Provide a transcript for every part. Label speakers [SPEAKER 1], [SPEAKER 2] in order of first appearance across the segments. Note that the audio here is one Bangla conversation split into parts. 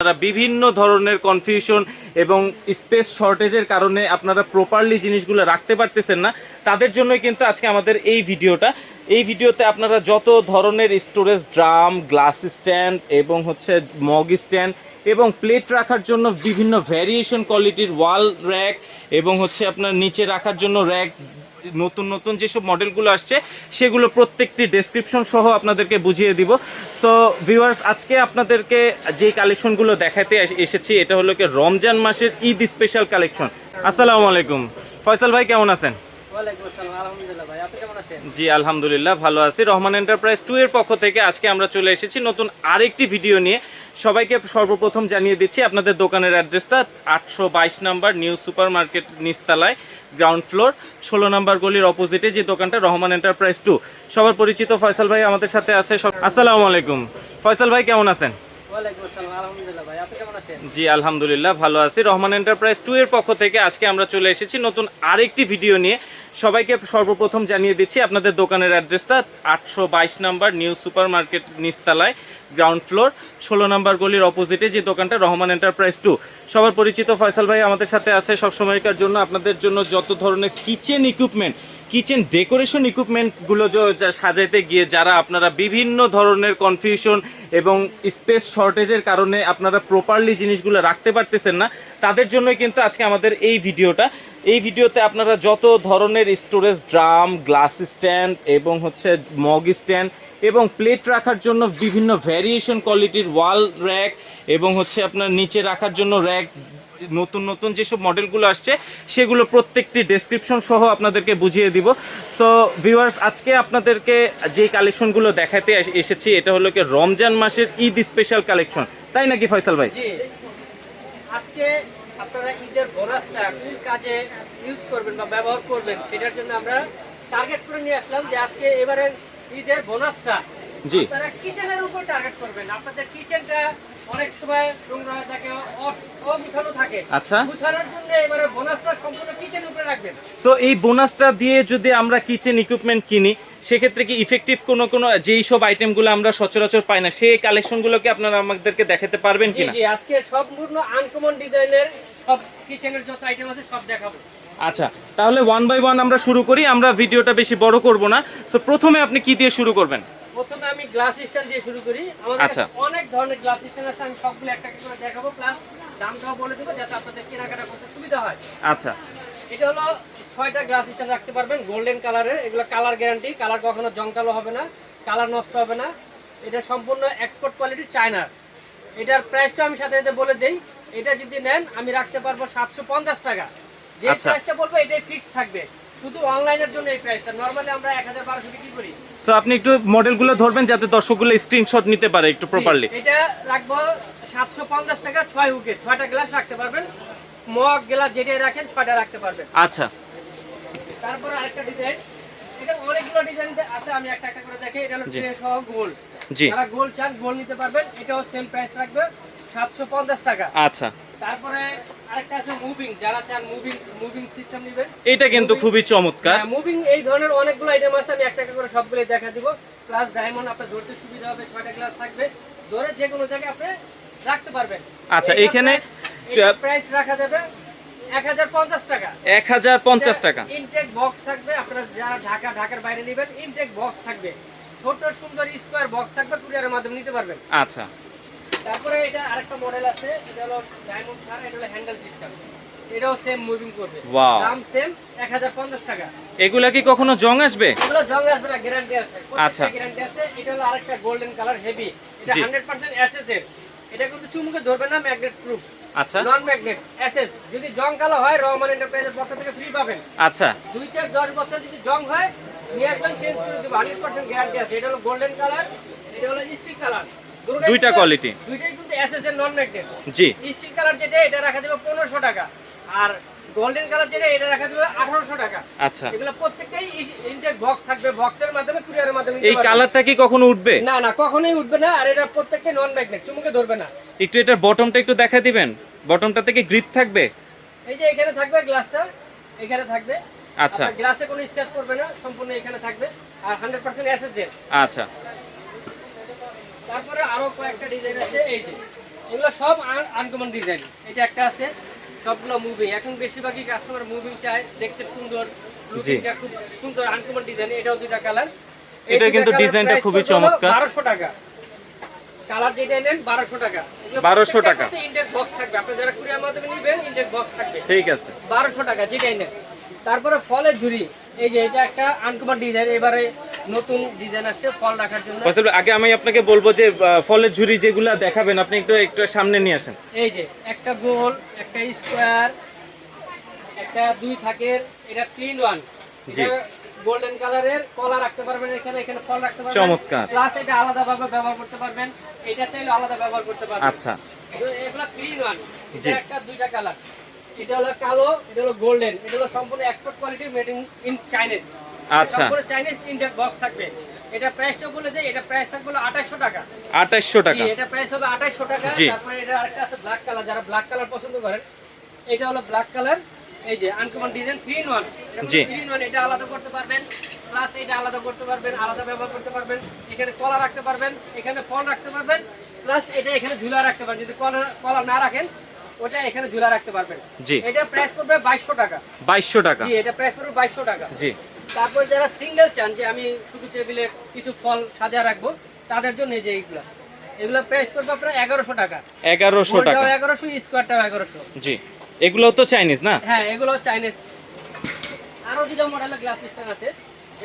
[SPEAKER 1] আপনারা বিভিন্ন ধরনের কনফিউশন এবং স্পেস শর্টেজের কারণে আপনারা প্রপারলি জিনিসগুলো রাখতে পারতেছেন না। তাদের জন্যই কিন্তু আজকে আমাদের এই ভিডিওটা। এই ভিডিওতে আপনারা যত ধরনের স্টোরেজ ড্রাম গ্লাস স্ট্যান্ড এবং হচ্ছে মগ স্ট্যান্ড এবং প্লেট রাখার জন্য বিভিন্ন ভ্যারিয়েশন কোয়ালিটির ওয়াল র্যাক এবং হচ্ছে আপনার নিচে রাখার জন্য র্যাক নতুন নতুন যেসব মডেলগুলো আসছে সেগুলো প্রত্যেকটি ডেসক্রিপশন সহ আপনাদেরকে বুঝিয়ে দিব। সো ভিউয়ার্স আজকে আপনাদেরকে যে কালেকশনগুলো দেখাতে এসেছি এটা হলো কি রমজান মাসের ঈদ স্পেশাল কালেকশন আসসালামু আলাইকুম। ফয়সাল ভাই কেমন আছেন? জি আলহামদুলিল্লাহ ভালো আছি। রহমান এন্টারপ্রাইজ টু এর পক্ষ থেকে আজকে আমরা চলে এসেছি নতুন আরেকটি ভিডিও নিয়ে। সবাইকে সর্বপ্রথম জানিয়ে দিচ্ছি আপনাদের দোকানের অ্যাড্রেসটা আটশো বাইশ নাম্বার নিউ সুপার মার্কেট নিস্তালায় গ্রাউন্ড ফ্লোর ষোলো নাম্বার গলির অপোজিটে যে দোকানটা রহমান এন্টারপ্রাইজ টু সবার পরিচিত ফয়সাল ভাই আমাদের সাথে আছে। আসসালামু আলাইকুম। ফয়সাল ভাই কেমন আছেন? জি আলহামদুলিল্লাহ ভালো আছি। রহমান এন্টারপ্রাইজ টু এর পক্ষ থেকে আজকে আমরা চলে এসেছি নতুন আরেকটি ভিডিও নিয়ে। সবাইকে সর্বপ্রথম জানিয়ে দিচ্ছি আপনাদের দোকানের অ্যাড্রেসটা আটশো বাইশ নাম্বার নিউ সুপার মার্কেট নিস্তালায় গ্রাউন্ড ফ্লোর ষোলো নাম্বার গলির অপোজিটে যে দোকানটা রহমান এন্টারপ্রাইজ টু সবার পরিচিত ফয়সাল ভাই আমাদের সাথে আছে সব সময়কার জন্য। আপনাদের জন্য যত ধরনের কিচেন ইকুইপমেন্ট কিচেন ডেকোরেশন ইকুইপমেন্টগুলো সাজাইতে গিয়ে যারা আপনারা বিভিন্ন ধরনের কনফিউশন এবং স্পেস শর্টেজের কারণে আপনারা প্রপারলি জিনিসগুলো রাখতে পারতেছেন না, তাদের জন্যই কিন্তু আজকে আমাদের এই ভিডিওটা। এই ভিডিওতে আপনারা যত ধরনের স্টোরেজ ড্রাম গ্লাস স্ট্যান্ড এবং হচ্ছে মগ স্ট্যান্ড এবং প্লেট রাখার জন্য বিভিন্ন ভ্যারিয়েশন কোয়ালিটির ওয়াল র্যাক এবং হচ্ছে আপনার নিচে রাখার জন্য র্যাক নতুন নতুন যেসব মডেলগুলো আসছে সেগুলো প্রত্যেকটি ডেসক্রিপশন সহ আপনাদেরকে বুঝিয়ে দিব। সো ভিউয়ার্স আজকে আপনাদেরকে যে কালেকশনগুলো দেখাতে এস- এসেছি এটা হলো কি রমজান মাসের ঈদ স্পেশাল কালেকশন তাই নাকি ফয়সাল ভাই?
[SPEAKER 2] আজকে আপনারা ঈদের বোনাসটা কোন কাজে ইউজ করবেন বা ব্যবহার করবেন সেটার জন্য আমরা টার্গেট করে নিয়ে আসলাম যে আজকে এবারের ঈদের বোনাসটা
[SPEAKER 1] জি।
[SPEAKER 2] আপনারা কিচেনের উপর টার্গেট করবেন। আপনাদের কিচেনটা অনেক সময় নোংরা থাকে অগুছানো থাকে।
[SPEAKER 1] আচ্ছা।
[SPEAKER 2] গুছানোর জন্য এবারে বোনাসটা সম্পূর্ণ কিচেন উপরে রাখবেন।
[SPEAKER 1] সো এই বোনাসটা দিয়ে যদি আমরা কিচেন ইকুইপমেন্ট কিনি সেক্ষেত্রে কি ইফেক্টিভ কোনো কোনো যেই সব আইটেমগুলো আমরা সচরাচর পাই না সেই কালেকশনগুলোকে আপনারা আমাদেরকে দেখাতে পারবেন কিনা?
[SPEAKER 2] জি আজকে সম্পূর্ণ আনকমন ডিজাইনের সব কিচেনের যত আইটেম আছে সব দেখাবো।
[SPEAKER 1] আচ্ছা তাহলে ওয়ান বাই ওয়ান আমরা শুরু করি আমরা ভিডিওটা বেশি বড় করব না। সো প্রথমে আপনি কি দিয়ে শুরু করবেন?
[SPEAKER 2] প্রথমে আমি গ্লাস স্ট্যান্ড দিয়ে শুরু করি। আমাদের
[SPEAKER 1] আচ্ছা।
[SPEAKER 2] অনেক ধরনের গ্লাস স্ট্যান্ড আছে আমি সবগুলো একটা করে দেখাবো। প্লাস দামটাও বলে দেবো যাতে আপনাদের কেনাকাটা করতে সুবিধা হয়।
[SPEAKER 1] আচ্ছা।
[SPEAKER 2] এটা হলো ছয়টা গ্লাস স্ট্যান্ড রাখতে পারবেন গোল্ডেন কালারের এগুলো কালার গ্যারান্টি কালার কখনো জংকালো হবে না কালার নষ্ট হবে না। এটা সম্পূর্ণ এক্সপোর্ট কোয়ালিটি চায়নার এটার প্রাইসটা আমি সাথে সাথে বলে দেই এটা যদি নেন আমি রাখতে পারব সাতশো পঞ্চাশ টাকা। যে
[SPEAKER 1] আচ্ছা।
[SPEAKER 2] প্রাইসটা বলব এটাই ফিক্স থাকবে। শুধু অনলাইনের জন্য এই প্রাইসটা নর্মালি আমরা এক হাজার বারোশো বিক্রি করি।
[SPEAKER 1] সো আপনি একটু মডেলগুলো ধরবেন যাতে দর্শকগুলো স্ক্রিনশট নিতে পারে একটু প্রপারলি
[SPEAKER 2] এটা রাখব সাতশো পঞ্চাশ টাকা ছয় উইকেট ছয়টা গ্লাস রাখতে পারবেন। মগ গ্লাস যেটাই রাখেন ছয়টা রাখতে পারবেন।
[SPEAKER 1] আচ্ছা।
[SPEAKER 2] তারপরে আরেকটা ডিজাইন এটা অনেকগুলো ডিজাইন আছে আমি একটা একটা করে দেখি এটা হলো। ট্রে সহ গোল।
[SPEAKER 1] জি।
[SPEAKER 2] যারা গোল চান গোল নিতে পারবেন। এটাও সেম প্রাইস রাখবে সাতশো পঞ্চাশ টাকা।
[SPEAKER 1] আচ্ছা।
[SPEAKER 2] তারপরে
[SPEAKER 1] এটা কিন্তু খুবই চমৎকার।
[SPEAKER 2] মুভিং এই ধরনের অনেকগুলো আইটেম আছে আমি একটা করে সবগুলো দেখা দিব। প্লাস ডায়মন্ড আপনার ধরতে সুবিধা হবে ছয়টা গ্লাস থাকবে। ধরে যে কোনো জায়গায় আপনি রাখতে পারবেন।
[SPEAKER 1] আচ্ছা, এখানে
[SPEAKER 2] প্রাইস রাখা যাবে টাকা।
[SPEAKER 1] এক হাজার পঞ্চাশ টাকা।
[SPEAKER 2] ইনটেক বক্স থাকবে আপনারা যারা ঢাকা ঢাকার বাইরে নেবেন ইনটেক বক্স থাকবে। ছোট সুন্দর স্কোয়ার বক্স থাকবে কুরিয়ারের মাধ্যমে নিতে পারবেন।
[SPEAKER 1] আচ্ছা।
[SPEAKER 2] তারপরে এটা আরেকটা মডেল আছে এটা হলো ডায়মন্ড ছাড়া এটা হলো হ্যান্ডেল সিস্টেম এটাও সেম মুভিং করবে. দাম সেম এক হাজার পঞ্চাশ টাকা।
[SPEAKER 1] এগুলা কি কখনো জং আসবে?
[SPEAKER 2] এগুলো জং আসবে না গ্যারান্টি আছে।
[SPEAKER 1] আচ্ছা।
[SPEAKER 2] গ্যারান্টি আছে। এটা হলো আরেকটা গোল্ডেন কালার হেভি এটা
[SPEAKER 1] জি।
[SPEAKER 2] 100% এসএসএফ এটা কিন্তু চুমুকে ধরবে না ম্যাগনেট প্রুফ
[SPEAKER 1] আচ্ছা।
[SPEAKER 2] নন ম্যাগনেট এসএস যদি জং কালো হয় রহমান এন্টারপ্রাইজের পক্ষ থেকে ফ্রি পাবেন।
[SPEAKER 1] আচ্ছা।
[SPEAKER 2] দুই চার দশ বছর যদি জং হয় নিয়ে আসবেন চেঞ্জ করে দেবো। হান্ড্রেড পার্সেন্ট গ্যারান্টি আছে। এটা হলো গোল্ডেন কালার এটা হলো স্টিক কালার
[SPEAKER 1] দুইটা quality।
[SPEAKER 2] দুইটাই কিন্তু এসএস এর নন ম্যাগনেট
[SPEAKER 1] জি।
[SPEAKER 2] স্টিল কালার যেটা এটা রাখা যাবে পনেরোশো টাকা। আর গোল্ডেন কালার যেটা এটা রাখা যাবে আঠারোশো টাকা।
[SPEAKER 1] আচ্ছা।
[SPEAKER 2] এগুলো প্রত্যেকটাই ইনটেক বক্স থাকবে বক্সের মাধ্যমে কুরিয়ারের মাধ্যমে
[SPEAKER 1] এই কালারটা কি কখনো উঠবে?
[SPEAKER 2] না না কখনোই উঠবে না আর এটা প্রত্যেকটাই নন ম্যাগনেট চুমুকে ধরবে না।
[SPEAKER 1] একটু এটার বটমটা একটু দেখা দিবেন? বটমটা থেকে গ্রিপ থাকবে?
[SPEAKER 2] এই যে এখানে থাকবে গ্লাসটা এখানে থাকবে।
[SPEAKER 1] আচ্ছা।
[SPEAKER 2] গ্লাসে কোনো স্ক্র্যাচ করবে না সম্পূর্ণ এখানে থাকবে আর হান্ড্রেড পার্সেন্ট এসএস এর
[SPEAKER 1] আচ্ছা।
[SPEAKER 2] আরও কয়েকটা ডিজাইন আছে এই যে। এগুলো সব আনকমন ডিজাইন এটা একটা আছে সবগুলো মুভিং এখন বেশিরভাগই কাস্টমার মুভিং চায় দেখতে সুন্দর লুকিংটা খুব সুন্দর আনকমন ডিজাইন এটাও দুইটা কালার
[SPEAKER 1] এটা কিন্তু ডিজাইনটা খুবই চমৎকার।
[SPEAKER 2] বারোশো টাকা। কালার যেটা নেন বারোশো টাকা।
[SPEAKER 1] 1200 টাকা।
[SPEAKER 2] ইন্ডেক্স বক্স থাকবে। আপনি যারা কুরিয়ার মাধ্যমে নিবেন ইন্ডেক্স বক্স থাকবে।
[SPEAKER 1] ঠিক আছে।
[SPEAKER 2] বারোশো টাকা যেটাই নেন। তারপরে ফলের ঝুড়ি। এই যে এটা একটা আনকমন ডিজাইন এবারে নতুন ডিজাইন আসছে ফল রাখার জন্য।
[SPEAKER 1] আগে আমি আপনাকে বলব যে ফলের ঝুড়ি যেগুলা দেখাবেন আপনি একটু একটু সামনে নিয়ে আসেন।
[SPEAKER 2] এই যে একটা গোল একটা স্কোয়ার একটা দুই থাকের এটা ক্লিন ওয়ান
[SPEAKER 1] জি।
[SPEAKER 2] গোল্ডেন কালারের কলা রাখতে পারবেন এখানে এখানে ফল রাখতে পারবেন।
[SPEAKER 1] চমৎকার।
[SPEAKER 2] প্লাস এটা আলাদা ভাবে ব্যবহার করতে পারবেন। এটা চাইলে আলাদা ব্যবহার করতে পারবেন।
[SPEAKER 1] আচ্ছা।
[SPEAKER 2] তো এগুলো ক্লিন ওয়ান। এটা একটা দুইটা কালার এটা হলো কালো এটা হলো গোল্ডেন এটা হলো সম্পূর্ণ export quality made in in Chinese
[SPEAKER 1] আচ্ছা।
[SPEAKER 2] চাইনিজ ইন্ডিয়ান বক্স থাকবে। এটা প্রাইসটা বলে দেয় এটা প্রাইস থাকবে 2800 টাকা।
[SPEAKER 1] আঠাশশো টাকা।
[SPEAKER 2] জি, এটা প্রাইস হবে 2800 টাকা। তারপরে এটা আরেকটা আছে ব্ল্যাক কালার যারা ব্ল্যাক কালার পছন্দ করেন এটা হলো ব্ল্যাক কালার এই যে আনকমন ডিজাইন 3 ইন 1
[SPEAKER 1] জি।
[SPEAKER 2] 3 ইন 1 এটা আলাদা করতে পারবেন প্লাস এটা আলাদা করতে পারবেন আলাদা ব্যবহার করতে পারবেন এখানে কলা রাখতে পারবেন এখানে ফল রাখতে পারবেন প্লাস এটা এখানে ঝুলা রাখতে পারবেন। যদি কলা কলা না রাখেন ওটা এখানে ঝুলা রাখতে পারবেন।
[SPEAKER 1] জি।
[SPEAKER 2] এটা প্রাইস পড়বে 2200 টাকা।
[SPEAKER 1] বাইশশো টাকা।
[SPEAKER 2] জি এটা প্রাইস পড়বে 2200 টাকা।
[SPEAKER 1] জি।
[SPEAKER 2] তারপর যারা সিঙ্গেল চান যে আমি শুধু টেবিলে কিছু ফল সাজা রাখব তাদের জন্য যে এইগুলা। এগুলো প্রাইস পড়বে আপনার এগারোশো টাকা।
[SPEAKER 1] এগারোশো টাকা।
[SPEAKER 2] এগারোশো স্কোয়ারটাও এগারোশো।
[SPEAKER 1] জি। এগুলো তো চাইনিজ না?
[SPEAKER 2] হ্যাঁ এগুলো চাইনিজ আরও দুটো মডেলের গ্লাস সিস্টেম আছে।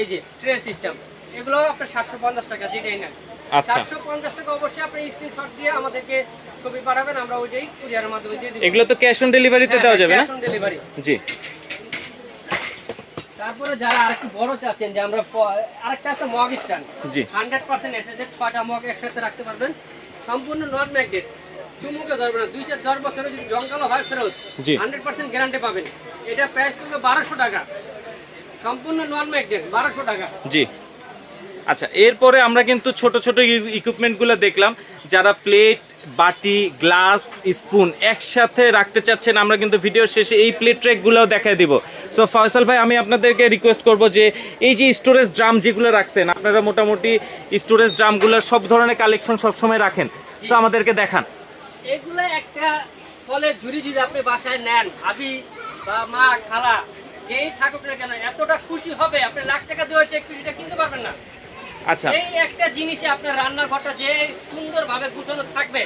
[SPEAKER 2] এই যে ট্রে সিস্টেম এগুলো আপনার সাতশো পঞ্চাশ টাকা যেটাই নেন।
[SPEAKER 1] আচ্ছা।
[SPEAKER 2] সাতশো পঞ্চাশ টাকা অবশ্যই আপনি স্ক্রিনশট দিয়ে আমাদেরকে ছবি পাঠাবেন আমরা ওইটাই কুরিয়ারের মাধ্যমে দিয়ে দিব।
[SPEAKER 1] এগুলো তো ক্যাশ অন ডেলিভারিতে দেওয়া যাবে না?
[SPEAKER 2] ক্যাশ অন ডেলিভারি
[SPEAKER 1] জি।
[SPEAKER 2] তারপরে যারা আরেকটু বড় চাচ্ছেন যে আমরা আরেকটা আছে মগ স্ট্যান্ড।
[SPEAKER 1] জি।
[SPEAKER 2] হান্ড্রেড পার্সেন্ট এসেছে ছয়টা মগ একসাথে রাখতে পারবেন। সম্পূর্ণ নন ম্যাগনেট চুমুকে ধরবে না দুই চার দশ বছরে যদি জঙ্কালো হয় ফেরত
[SPEAKER 1] জি।
[SPEAKER 2] হান্ড্রেড পার্সেন্ট গ্যারান্টি পাবেন। এটা প্রাইস পড়বে বারোশো টাকা। সম্পূর্ণ নন ম্যাগনেট বারোশো টাকা।
[SPEAKER 1] জি। আচ্ছা এরপরে আমরা কিন্তু ছোট ছোট ইকুইপমেন্টগুলো দেখলাম। যারা প্লেট বাটি, গ্লাস, স্পুন একসাথে রাখতে চাচ্ছেন, আমরা কিন্তু ভিডিও শেষে এই প্লেট ট্রেকগুলোও দেখাই দিব। সো ফয়সাল ভাই, আমি আপনাদেরকে রিকোয়েস্ট করব যে এই যে স্টোরেজ ড্রাম যেগুলো রাখছেন, আপনারা মোটামুটি স্টোরেজ ড্রামগুলো সব ধরনের কালেকশন সবসময় রাখেন। সো আমাদেরকে দেখান।
[SPEAKER 2] এগুলো একটা ফলের ঝুড়ি যদি আপনি বাসায় নেন, ভাবি বা মা, খালা, যেই থাকুক না কেন, এতটা খুশি হবে, আপনি লাখ টাকা দিয়ে সেই খুশিটা কিনতে পারবেন না।
[SPEAKER 1] আচ্ছা।
[SPEAKER 2] এই একটা জিনিসে আপনার রান্নাঘরটা যে সুন্দরভাবে গুছানো থাকবে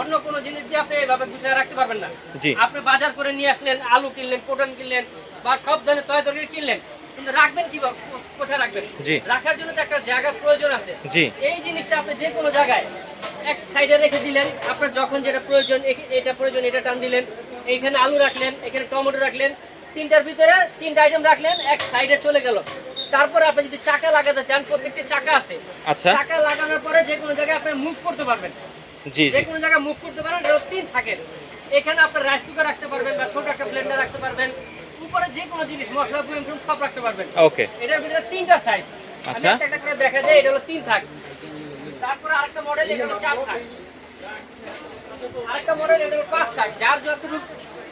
[SPEAKER 2] অন্য কোনো জিনিস দিয়ে আপনি এইভাবে গুছিয়ে রাখতে পারবেন না।
[SPEAKER 1] জি।
[SPEAKER 2] আপনি বাজার করে নিয়ে আসলেন আলু কিনলেন পটল কিনলেন বা সব ধরনের তয় তরকারি কিনলেন কিন্তু রাখবেন কি কোথায় রাখবেন? রাখার জন্য তো একটা জায়গার প্রয়োজন আছে। এই জিনিসটা আপনি যে কোনো জায়গায় এক সাইডে রেখে দিলেন আপনার যখন যেটা প্রয়োজন এটা প্রয়োজন এটা টান দিলেন এইখানে আলু রাখলেন এখানে টমেটো রাখলেন তিনটার ভিতরে তিনটা আইটেম রাখলেন এক সাইডে চলে গেল। তারপরে আপনি যদি চাকা লাগাতে চান প্রত্যেকটি চাকা আছে।
[SPEAKER 1] আচ্ছা।
[SPEAKER 2] চাকা লাগানোর পরে যে কোনো জায়গায় আপনি মুভ করতে পারবেন।
[SPEAKER 1] জি
[SPEAKER 2] যে কোনো জায়গায় মুভ করতে পারেন এর তিন থাকে। এখানে আপনার রাইস কুকার রাখতে পারবেন বা ছোট একটা ব্লেন্ডার রাখতে পারবেন। উপরে যে কোনো জিনিস মশলা পুরো সব রাখতে পারবেন।
[SPEAKER 1] ওকে।
[SPEAKER 2] এটার ভিতরে তিনটা সাইজ
[SPEAKER 1] আচ্ছা।
[SPEAKER 2] একটা একটা করে দেখা যায় এটা হলো তিন থাক। তারপরে আরেকটা মডেল এটা হলো চার থাক। আরেকটা মডেল এটা হলো পাঁচ থাক। যার যতটুকু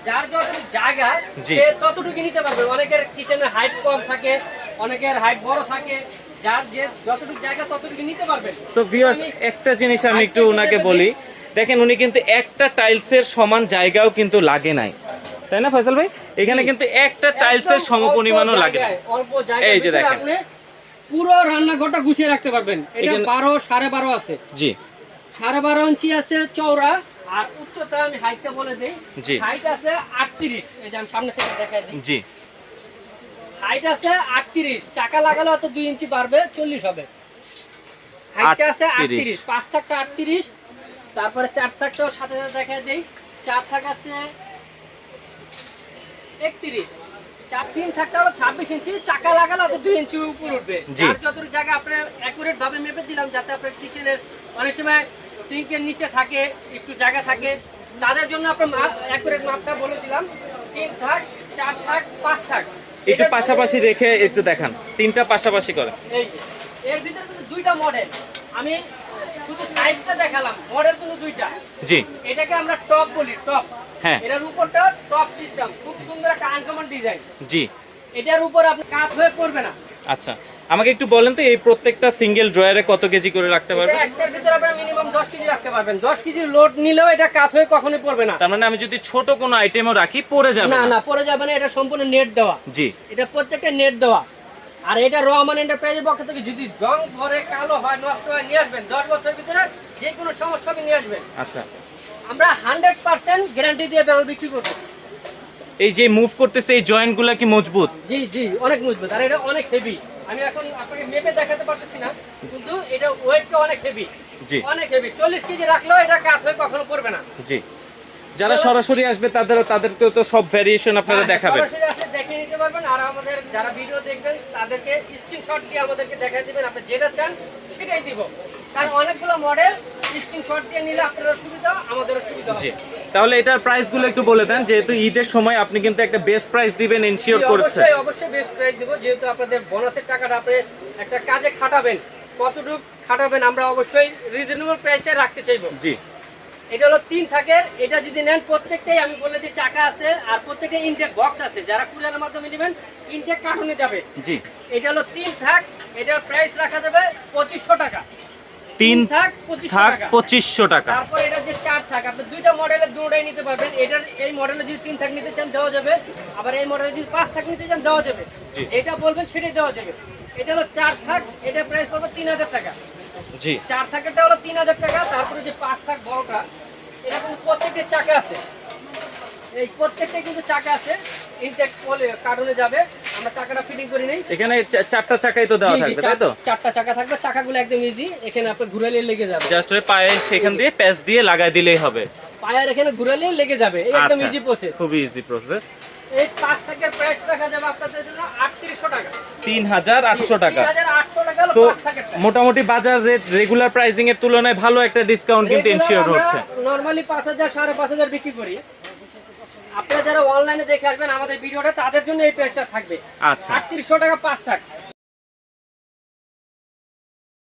[SPEAKER 2] যার যতটুকু জায়গা সে ততটুকু নিতে পারবে। অনেকের কিচেনের হাইট কম থাকে অনেকের হাইট বড় থাকে। যার যে যতটুকু জায়গা ততটুকু নিতে পারবে।
[SPEAKER 1] সো ভিউয়ার্স একটা জিনিস আমি একটু ওনাকে বলি। দেখেন উনি কিন্তু একটা টাইলসের সমান জায়গাও কিন্তু লাগে নাই। তাই না ফয়সাল ভাই? এখানে কিন্তু একটা টাইলসের সমপরিমাণও লাগে না
[SPEAKER 2] অল্প
[SPEAKER 1] এই যে দেখেন।
[SPEAKER 2] পুরো রান্নাঘরটা গুছিয়ে রাখতে পারবেন। এটা
[SPEAKER 1] এখানে-
[SPEAKER 2] বারো সাড়ে বারো আছে।
[SPEAKER 1] জি।
[SPEAKER 2] সাড়ে বারো ইঞ্চি আছে চওড়া আর উচ্চতা আমি হাইটটা বলে দিই।
[SPEAKER 1] জি।
[SPEAKER 2] হাইট আছে আটত্রিশ। এই যে আমি সামনে থেকে দেখাই দিই।
[SPEAKER 1] জি।
[SPEAKER 2] হাইট আছে আটত্রিশ। চাকা লাগালে হয়তো দুই ইঞ্চি বাড়বে চল্লিশ হবে। হাইটটা আছে
[SPEAKER 1] 38
[SPEAKER 2] পাঁচ থাকটা আটত্রিশ। তারপরে চার থাকটাও সাথে সাথে দেখা দিই। চার থাক আছে একত্রিশ। চার তিন থাকটা হলো ছাব্বিশ ইঞ্চি। চাকা লাগালে হয়তো দুই ইঞ্চি উপর উঠবে। যার যতটুকু জায়গা আপনার অ্যাকুরেট ভাবে মেপে দিলাম যাতে আপনার কিচেনের অনেক সময় সিঙ্কের নিচে থাকে একটু জায়গা থাকে। তাদের জন্য আপনার মাপ অ্যাকুরেট মাপটা বলে দিলাম। তিন থাক চার থাক পাঁচ থাক।
[SPEAKER 1] একটু পাশাপাশি রেখে একটু দেখান। তিনটা পাশাপাশি করে।
[SPEAKER 2] এই এর ভিতরে কিন্তু দুইটা মডেল আমি শুধু সাইজটা দেখালাম মডেল কিন্তু দুইটা।
[SPEAKER 1] জি।
[SPEAKER 2] এটাকে আমরা টপ বলি টপ
[SPEAKER 1] হ্যাঁ।
[SPEAKER 2] এটার উপরটা টপ সিস্টেম খুব সুন্দর একটা আনকমন ডিজাইন
[SPEAKER 1] জি।
[SPEAKER 2] এটার উপর আপনি কাজ হয়ে পড়বে না।
[SPEAKER 1] আচ্ছা। আমাকে একটু বলেন তো এই প্রত্যেকটা সিঙ্গেল ড্রয়ারে কত কেজি করে রাখতে পারবেন?
[SPEAKER 2] একটার ভিতরে আপনারা মিনিমাম দশ কেজি রাখতে পারবেন। দশ কেজি লোড নিলেও এটা কাজ হয়ে কখনোই পড়বে না।
[SPEAKER 1] তার মানে আমি যদি ছোট কোনো আইটেমও রাখি পড়ে যাবে
[SPEAKER 2] না
[SPEAKER 1] না?
[SPEAKER 2] পড়ে যাবে না এটা সম্পূর্ণ নেট দেওয়া।
[SPEAKER 1] জি।
[SPEAKER 2] এটা প্রত্যেকটা নেট দেওয়া। আর এটা র রহমান এন্টারপ্রাইজের পক্ষ থেকে যদি জং ভরে কালো হয় নষ্ট হয় নিয়ে আসবেন দশ বছরের ভিতরে যে কোনো সমস্যা হবে নিয়ে আসবেন।
[SPEAKER 1] আচ্ছা।
[SPEAKER 2] আমরা হান্ড্রেড পার্সেন্ট গ্যারান্টি দিয়ে মাল বিক্রি করব।
[SPEAKER 1] এই যে মুভ করতেছে এই জয়েন্টগুলো কি মজবুত?
[SPEAKER 2] জি জি অনেক মজবুত। আর এটা অনেক হেভি আমি এখন আপনাকে মেপে দেখাতে পারতেছি না কিন্তু এটা ওয়েটটা অনেক হেভি
[SPEAKER 1] জি।
[SPEAKER 2] অনেক হেভি চল্লিশ কেজি রাখলেও এটা কাজ হয়ে কখনো পড়বে না।
[SPEAKER 1] জি। যারা সরাসরি আসবে তাদের তাদেরকে তো সব ভেরিয়েশন আপনারা
[SPEAKER 2] হ্যাঁ,
[SPEAKER 1] দেখাবেন।
[SPEAKER 2] সরাসরি আসলে দেখে নিতে পারবেন আর আমাদের যারা ভিডিও দেখবেন তাদেরকে স্ক্রিনশট দিয়ে আমাদেরকে দেখাই দিবেন আপনি যেটা চান সেটাই দিব। কারণ অনেকগুলো মডেল স্ক্রিনশট দিয়ে নিলে আপনারও সুবিধা আমাদেরও সুবিধা
[SPEAKER 1] জি।
[SPEAKER 2] হবে
[SPEAKER 1] তাহলে এটার প্রাইসগুলো একটু বলে দেন যেহেতু ঈদের সময় আপনি কিন্তু একটা বেস্ট প্রাইস দিবেন এনশিওর করছেন।
[SPEAKER 2] অবশ্যই অবশ্যই বেস্ট প্রাইস দিব যেহেতু আপনাদের বোনাসের টাকাটা আপনি একটা কাজে খাটাবেন। কতটুকু খাটাবেন আমরা অবশ্যই রিজনেবল প্রাইসে রাখতে চাইব।
[SPEAKER 1] জি।
[SPEAKER 2] এটা হলো তিন থাকের এটা যদি নেন প্রত্যেকটাই আমি বলে দিই চাকা আছে আর প্রত্যেকটা ইনটেক বক্স আছে যারা কুরিয়ারের মাধ্যমে নেবেন ইনটেক কার্টুনে যাবে।
[SPEAKER 1] জি।
[SPEAKER 2] এটা হলো তিন থাক এটার প্রাইস রাখা যাবে পঁচিশশো টাকা।
[SPEAKER 1] তিন
[SPEAKER 2] থাক পঁচিশশো টাকা। তারপর এটা যে চার থাক আপনি দুইটা মডেলের দুটাই নিতে পারবেন। এটার এই মডেলে যদি তিন থাক নিতে চান দেওয়া যাবে। আবার এই মডেলে যদি পাঁচ থাক নিতে চান দেওয়া যাবে। বলবেন সেটাই দেওয়া যাবে। এটা হলো চার থাক এটা প্রাইস পড়বে তিন হাজার টাকা।
[SPEAKER 1] জি।
[SPEAKER 2] চার থাকেরটা হলো তিন হাজার টাকা তারপরে যে পাঁচ থাক বড়টা এটা কিন্তু প্রত্যেকটা চাকা আছে। এই প্রত্যেকটা কিন্তু চাকা আছে। ইনটেক কার্টুনে যাবে। আমরা চাকাটা ফিটিং করে নেই।
[SPEAKER 1] এখানে চারটা চাকাই তো দেওয়া থাকবে তাই তো?
[SPEAKER 2] চারটা চাকা থাকবে চাকাগুলো একদম ইজি এখানে আপনি ঘুরালে লেগে যাবে।
[SPEAKER 1] জাস্ট ওই পায়ে সেখান দিয়ে প্যাচ দিয়ে লাগাই দিলেই হবে।
[SPEAKER 2] পায়ের এখানে ঘুরালে লেগে যাবে একদম
[SPEAKER 1] আচ্ছা,
[SPEAKER 2] ইজি প্রসেস
[SPEAKER 1] খুবই ইজি প্রসেস
[SPEAKER 2] এই পাঁচ থাকের প্রাইস রাখা যাবে আপনাদের জন্য আটত্রিশশো টাকা।
[SPEAKER 1] তো মোটামুটি বাজার রেট রেগুলার প্রাইসিং এর তুলনায় ভালো একটা ডিসকাউন্ট কিন্তু এনশিওর হচ্ছে।
[SPEAKER 2] নর্মালি বিক্রি করি। আপনারা যারা অনলাইনে দেখে আসবেন আমাদের ভিডিওটা তাদের জন্য এই প্রাইসটা থাকবে।
[SPEAKER 1] আচ্ছা।
[SPEAKER 2] আটত্রিশশো টাকা পাঁচ থাক।